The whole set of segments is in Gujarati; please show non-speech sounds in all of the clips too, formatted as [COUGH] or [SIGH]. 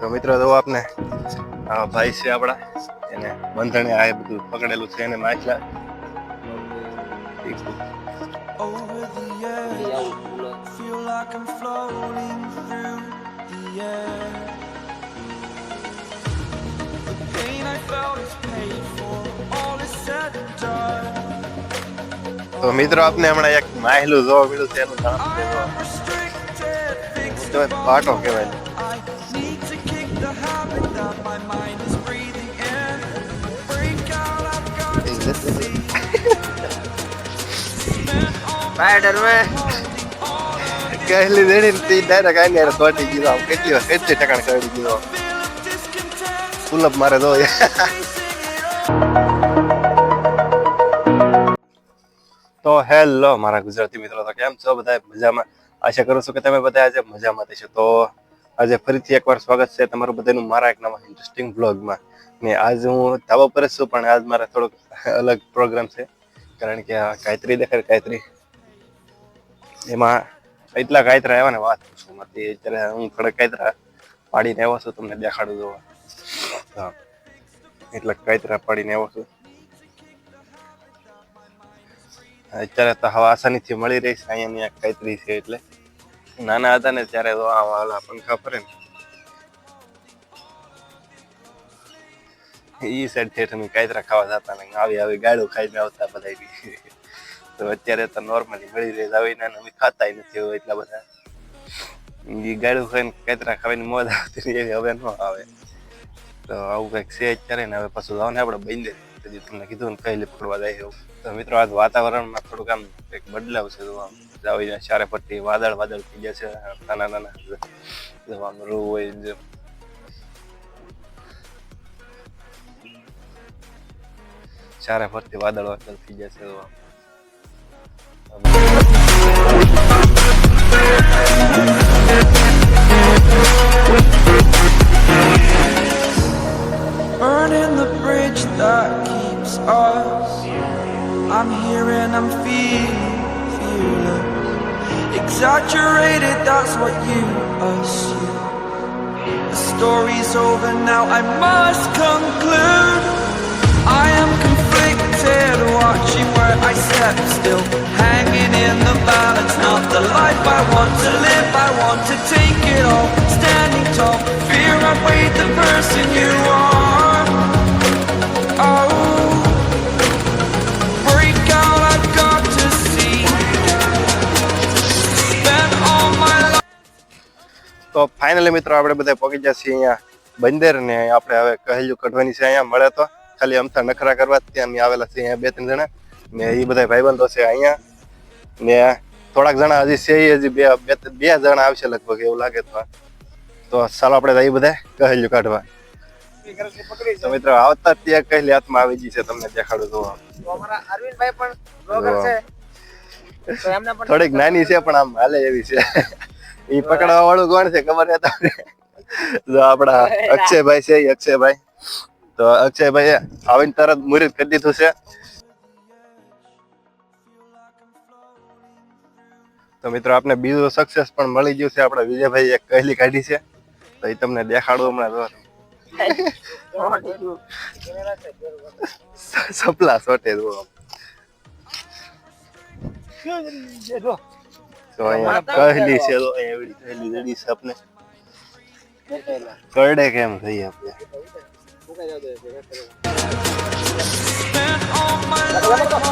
તો મિત્રો જો આપને ભાઈ છે આપણા એને બંધણે આ બધું પકડેલું છે એને માછલા. તો મિત્રો આપને હમણાં એક માહેલું જોવા મળ્યું છે એનું નામ છે પાટો કહેવાય કહેલી ને તી ડાયરેક્ટ આમ કેટલી વાર કેટલી કરી મારે દો તો હેલો મારા ગુજરાતી મિત્રો તો કેમ છો? બધા મજામાં? આશા કરું છું કે તમે બધા આજે મજામાં થશો તો આજે ફરીથી એકવાર સ્વાગત છે તમારું બધાનું મારા એક નવા ઇન્ટરેસ્ટિંગ બ્લોગમાં ને આજ હું ધાબા પર જ છું, પણ આજ મારા થોડોક અલગ પ્રોગ્રામ છે. કારણ કે આ કાયતરી દેખાય કાયતરી એમાં એટલા ગાયત્રા આવ્યા ને વાત પૂછું મારી અત્યારે હું થોડાક કાયતરા પાડીને આવ્યો છું, તમને દેખાડું જોવા. હા. એટલા કાયતરા પાડીને આવ્યો છું. અત્યારે તો હવા આસાનીથી મળી રહી છે અહીંયા કાયતરી છે એટલે. નાના હતા ને ત્યારે તો આ પંખા ફરે ને. ઈ સાઈડ ઠેઠ અમે કાયતરા ખાવા જતા ને આવી આવી ગાડું ખાઈને આવતા બધા તો અત્યારે તો નોર્મલી મળી રહે આવી આવીને અમે ખાતા નથી હોય એટલા બધા. ઈ ગાડું ખાઈને કાયતરા ખાવાની મોજ આવતી એવી હવે ન આવે. તો આવું કંઈક છે અત્યારે ને હવે પાછું જાવ ને આપણે બંધ હજી તમને કીધું ને, કઈ પકડવા જાય એવું. તો મિત્રો, આજ વાતાવરણમાં થોડુંક આમ કંઈક બદલાવ છે તો આમ જાવી ચારે પટ્ટી વાદળ વાદળ થઈ ગયા છે નાના નાના. જો આમ રૂ હોય જેમ ચારે ફરતી વાદળ વાદળ થઈ ગયા છે તો આમ. I must conclude. I am conflicted, watching where I step still. Hanging in the balance, not the life I want to live. I want to take it all, standing tall. Fear I've weighed the person you are. Oh, break out, I've got to see. Spent all my life. તો ફાઇનલી મિત્રો આપણે બધા પહોંચી ગયા છીએ અહીંયા બંદર ને આપણે હવે કહેલું કઢવાની છે અહીંયા મળે તો. ખાલી અમથા નખરા કરવા ત્યાં અમે આવેલા છે અહીંયા બે ત્રણ જણા. ને એ બધા ભાઈબંધો છે અહીંયા. ને થોડાક જણા હજી છે એ હજી બે બે બે જણા આવશે લગભગ એવું લાગે તો. તો ચાલો આપણે જઈએ બધા કહેલું કાઢવા. તો મિત્રો આવતા ત્યાં કહેલી હાથમાં આવી ગઈ છે તમને દેખાડું તો. અમારા અરવિંદભાઈ પણ બ્લોગર છે. તો એમને પણ થોડીક નાની છે પણ આમ હાલે એવી છે. એ પકડવા વાળું કોણ છે ખબર તમને? જો આપણા [LAUGHS] અક્ષયભાઈ છે અક્ષયભાઈ. તો અક્ષયભાઈ આવીને તરત મુરીદ કરી દીધું છે. તો મિત્રો આપને બીજું સક્સેસ પણ મળી ગયું છે. આપણે વિજયભાઈ એક કહેલી કાઢી છે. તો એ તમને દેખાડું હમણાં જો. [LAUGHS] સપલા સોટે જો. તો અહીંયા કહેલી છે તો અહીંયા એવડી કહેલી રેડી છે આપને. કરડે કેમ થઈ આપણે Spent all my life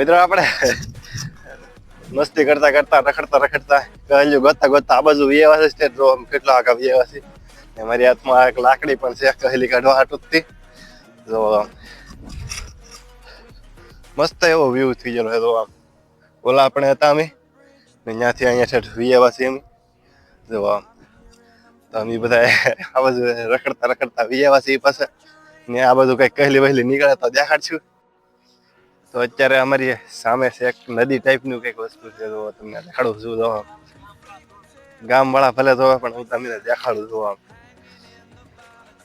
મિત્રો, આપણે મસ્તી કરતા કરતા, રખડતા રખડતા કહ્યું ગોતા ગોતા આ બાજુ વ્યવા છે સ્ટેટ જો આમ કેટલા આગા વ્યવા ને મારી હાથમાં એક લાકડી પણ છે કહેલી કાઢવા તૂટતી જો મસ્ત એવો વ્યૂ થઈ ગયેલો હતો આમ. ઓલા આપણે હતા અમે, ને ત્યાંથી અહીંયા ઠેઠ વ્યવા અમે. જો આમ. તો અમે બધા આ બાજુ રખડતા રખડતા વિયાવા પાસે ને આ બધું કઈ કહેલી વહેલી નીકળે તો દેખાડશું. તો અત્યારે અમારી સામે છે એક નદી ટાઈપનું કંઈક વસ્તુ છે તો તમને દેખાડું છું તો. ગામવાળા ભલે તો પણ હું તમને દેખાડું છું આમ.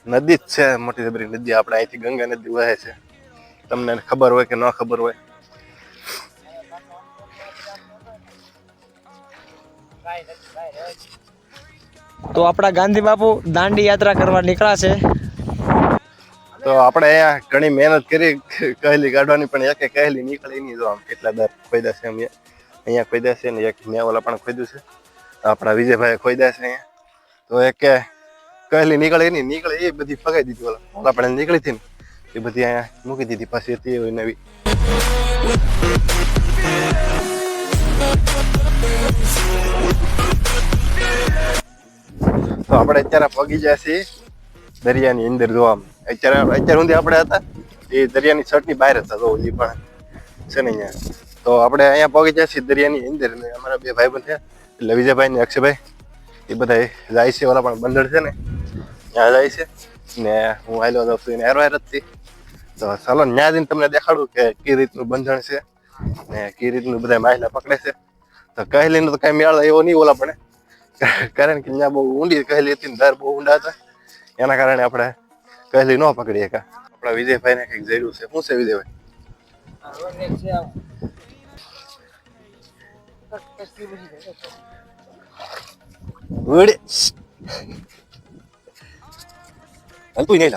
નદી જ છે, મોટી જબરી નદી, આપણે અહીંથી ગંગા નદી વહે છે. તમને ખબર હોય કે ન ખબર હોય. તો આપણા ગાંધી બાપુ દાંડી યાત્રા કરવા નીકળ્યા છે. તો આપણે ઘણી મહેનત કરી, કહેલી કાઢવાની, પણ એક કહેલી નીકળી નહીં તો આમ. કેટલા દર ખોદ્યા છે અમે. અહીંયા ખોદ્યા છે ને એક મેં ઓલા પણ ખોદ્યું છે. આપણા વિજયભાઈ ખોદ્યા છે અહીંયા. તો એક કહેલી નીકળી નહીં, નીકળી એ બધી ફગાઈ દીધી ઓલા. ઓલા પણ નીકળી હતી ને, એ બધી અહીંયા મૂકી દીધી પાછી હતી એવી નવી. તો આપણે અત્યારે પગી જાય છે દરિયાની અંદર જોવા અત્યારે અત્યારે સુધી આપણે હતા. એ દરિયાની છટની બહાર હતા તો હજી પણ છે ને અહીંયા. તો આપણે અહીંયા પહોંચી જાય છે દરિયાની અંદર, એટલે અમારા બે ભાઈ બંધ એટલે વિજયભાઈ ને અક્ષયભાઈ. એ બધા જાય છે, ઓલા પણ બંદર છે ને. ત્યાં જાય છે. ને હું આવેલો હતો એને જ તો ચાલો ત્યાં જઈને તમને દેખાડું કે કઈ રીતનું બંધણ છે ને કઈ રીતનું બધા માહિલા પકડે છે. તો કહેલીનો તો કઈ મેળ એવો નહીં ઓલા પણ. કારણ કે ત્યાં બહુ ઊંડી કહેલી હતી દર બહુ ઊંડા હતા. એના કારણે આપણે કહેલી ન પકડી શકા આપણા વિજયભાઈ ને કંઈક જરૂર છે. શું છે વિજયભાઈ? ઉડી. હાલ તું નહીં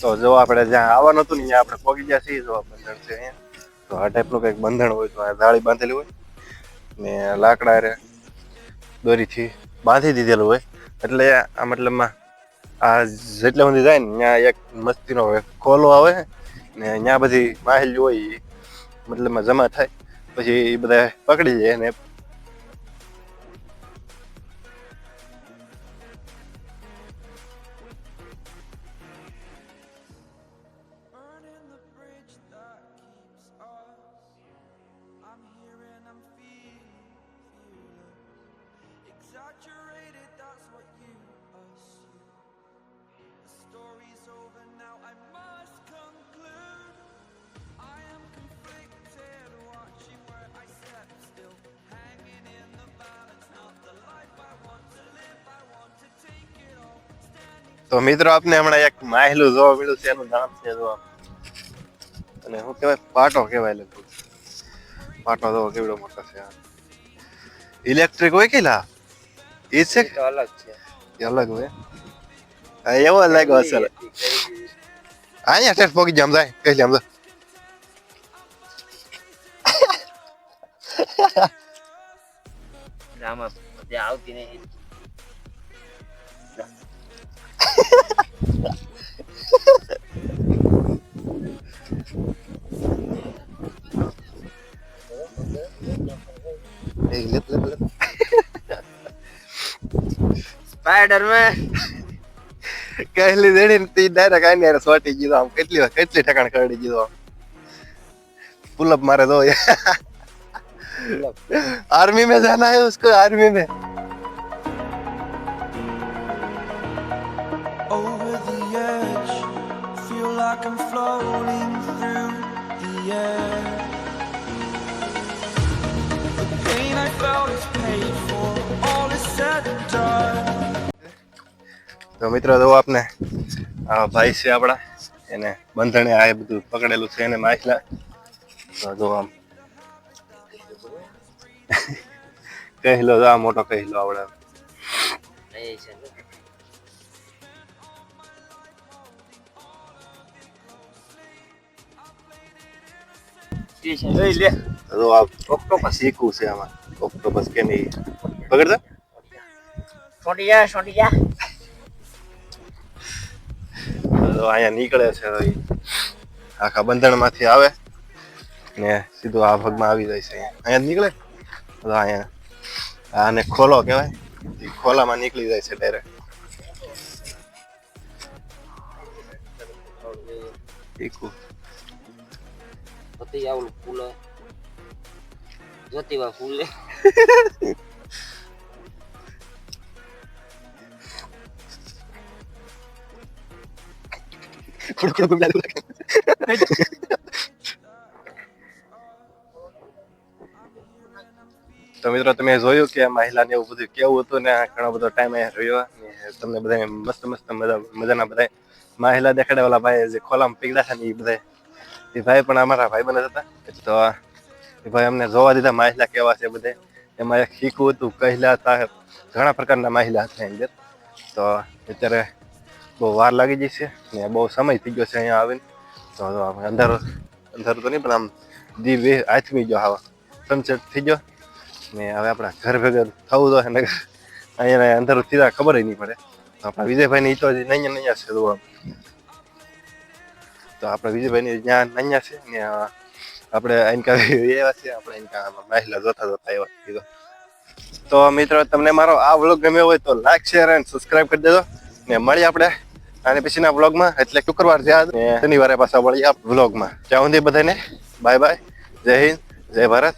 તો જો આપણે જ્યાં આવવાનું હતું ને આપણે પહોંચી ગયા છીએ, જો આ બંધણ છે અહીંયા. તો આ ટાઈપનું કંઈક બંધણ હોય, તો આ જાળી બાંધેલી હોય. ને લાકડા રે દોરીથી બાંધી દીધેલું હોય. એટલે આ મતલબમાં આ જેટલે સુધી જાય ને, ત્યાં એક મસ્તીનો ખોલો આવે. ને ત્યાં બધી માહિલ હોય મતલબમાં જમા થાય પછી બધા પકડી જાય ને તો મિત્રો આપને હમણાં એક માહેલું જોવા મળ્યું છે એનું નામ છે જોવા અને શું કહેવાય? પાટો કહેવાય લગભગ. પાટો જોવો કેવડો મોટો છે ઇલેક્ટ્રિક હોય કે લા? એ છે અલગ છે. એ અલગ હોય. એવો લાગ્યો અસર અહીંયા ટેસ્ટ પોકી જામ જાય. કઈ જામ જાય આવતી નહીં. લેપ લેપ લેપ. સ્પાઈડરમેન. કહેલી દેડી ને તી ડાયરેક્ટ આની યાર સોટી ગયો આમ. કેટલી વાર કેટલી ઠકાણ કરડી ગયો પુલ અપ મારે દો આર્મી મેં જાના હે ઉસકો આર્મી મેં. Over the edge, feel like I'm floating તો મિત્રો જો આપને ભાઈ છે આપણા, એને બંધણે આ બધું પકડેલું છે એને માછલા. તો જો આમ કહેલો આ મોટો કહેલો આવડે ઓક્ટોપસ શીખવું છે આમાં. ઓક્ટોપસ કે નહીં પકડતા છોટી જા છોટી જા. તો અહીંયા નીકળે છે તો આખા બંધણમાંથી આવે ને સીધું આ ભાગમાં આવી જાય છે અહીંયા. જ નીકળે? તો અહીંયા. આને ખોલો કહેવાય. ખોલામાં નીકળી જાય છે ડાયરેક્ટ ટીકું પતિ આવલું ફૂલે. જોતીવા ફૂલે. [LAUGHS] તો મિત્રો તમે જોયું કે મહિલાને એવું બધું કેવું હતું ને ઘણો બધો ટાઈમ અહીંયા રહ્યો. ને તમને બધા મસ્ત મસ્ત મજા મજાના બધા મહિલા દેખાડે ઓલા ભાઈ જે ખોલામાં પીગડા છે ને એ બધા. એ ભાઈ પણ અમારા ભાઈ બને હતા. તો એ ભાઈ અમને જોવા દીધા મહિલા કેવા છે બધે. એમાં એક શીખવું હતું કહેલા હતા ઘણા પ્રકારના મહિલા હતા અંદર. તો અત્યારે બહુ વાર લાગી છે ને બહુ સમય થઈ ગયો છે અહીંયા આવીને. તો અંધારો અંધારું તો નહીં, પણ આમ દી વે આથમી ગયો હવા. સનસેટ થઈ ગયો. ને હવે આપણા ઘર ભેગા થવું તો નગર અહીંયા અંધારું સીધા ખબર નહીં પડે. તો આપણા વિજયભાઈ ની તો હજી નૈયા છે તો તો આપણા વિજયભાઈ ની ત્યાં નૈયા છે ને આપણે એનકા એવા છે, આપણે એનકા મહિલા જોતા જોતા એવા કીધો તો. મિત્રો, તમને મારો આ વ્લોગ ગમ્યો હોય તો લાઈક શેર એન્ડ સબસ્ક્રાઈબ કરી દેજો. ને મળીએ આપણે આને પછીના વ્લોગમાં એટલે શુક્રવાર થયા શનિવારે પાછા વળીએ વ્લોગમાં ત્યાં સુધી બધાને બાય બાય જય હિન્દ જય ભારત.